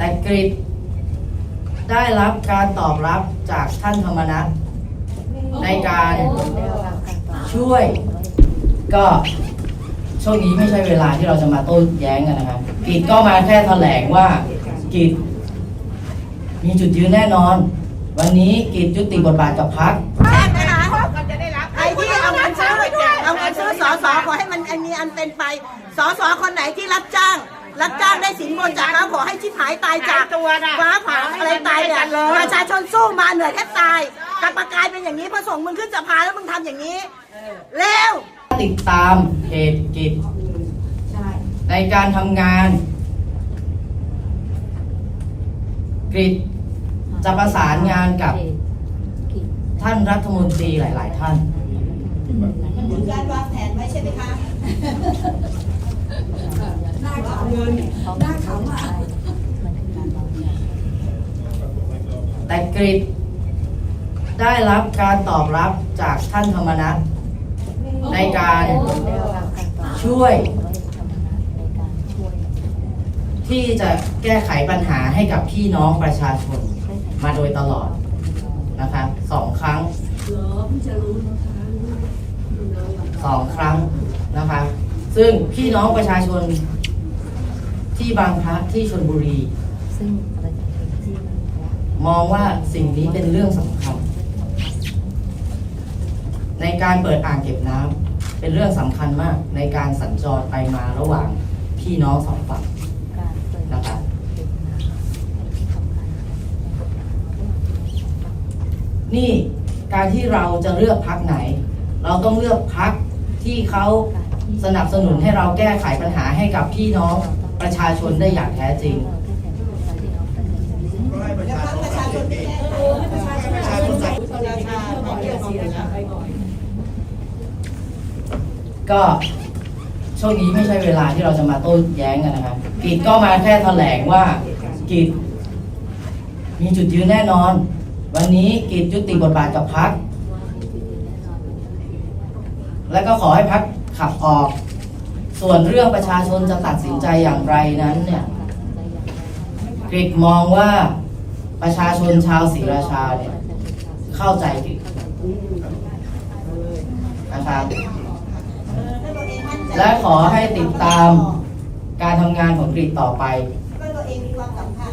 แต่กริดได้รับการตอบรับจากท่านธรรมนัฐในการช่วย ก็ช่วงนี้ไม่ใช่เวลาที่เราจะมาโต้แย้งกันนะครับกริดก็มาแค่แถลงว่ากริดมีจุดยืนแน่นอน วันนี้กริดยุติบทบาทกับพักแรกนะคะใครที่เอาเงินซื้อเอาเงินซื้อสอสอขอให้มันอันมีอันเป็นไปสอสอคนไหนที่รับจ้าง รับจ้างได้สินบนจากเขาขอให้ชิบหายตายจากฟ้าผ่าอะไรตายเนี่ยประชาชนสู้มาเหนื่อยแทบตายกลับมากลายเป็นอย่างนี้พอส่งมึงขึ้นสะพานแล้วมึงทำอย่างนี้เร็วติดตามเพจกิจในการทำงานกริดจะประสานงานกับท่านรัฐมนตรีหลาย ๆ ท่านมันถึงการวางแผนไว้ใช่ไหมคะ แต่กริดได้รับการตอบรับจากท่านธรรมนัฐในการช่วย ที่จะแก้ไขปัญหาให้กับพี่น้องประชาชนมาโดยตลอดนะคะสองครั้งสองครั้งนะคะ ซึ่งพี่น้องประชาชน ที่บางพระที่ชนบุรี ซึ่งอะไรจะเป็นที่มันเพราะมองว่าสิ่งนี้เป็นเรื่องสำคัญ ในการเปิดอ่างเก็บน้ำเป็นเรื่องสำคัญมากในการสัญจรไปมาระหว่างพี่น้องสองฝั่งการเปิดนะครับเก็บน้ำที่สำคัญนี่การที่เราจะเลือกพักไหน เราต้องเลือกพักที่เขาสนับสนุนให้เราแก้ไขปัญหาให้กับพี่น้อง ประชาชนได้อย่างแท้จริงประชาชนประชาชนประชาชนประชาชนก็ช่วงนี้ไม่ใช่เวลาที่เราจะมาโต้แย้งกันนะครับกิจก็มาแค่แถลงว่ากิจมีจุดยืนแน่นอน วันนี้กิจยุติบทบาทกับพัก และก็ขอให้พักขับออก ส่วนเรื่องประชาชนจะตัดสินใจอย่างไรนั้นเนี่ยกริดมองว่าประชาชนชาวศรีราชาเนี่ยเข้าใจกริกนะครับและขอให้ติดตามการทำงานของกริดต่อไป ว่าตัวเองมีความสำคัญ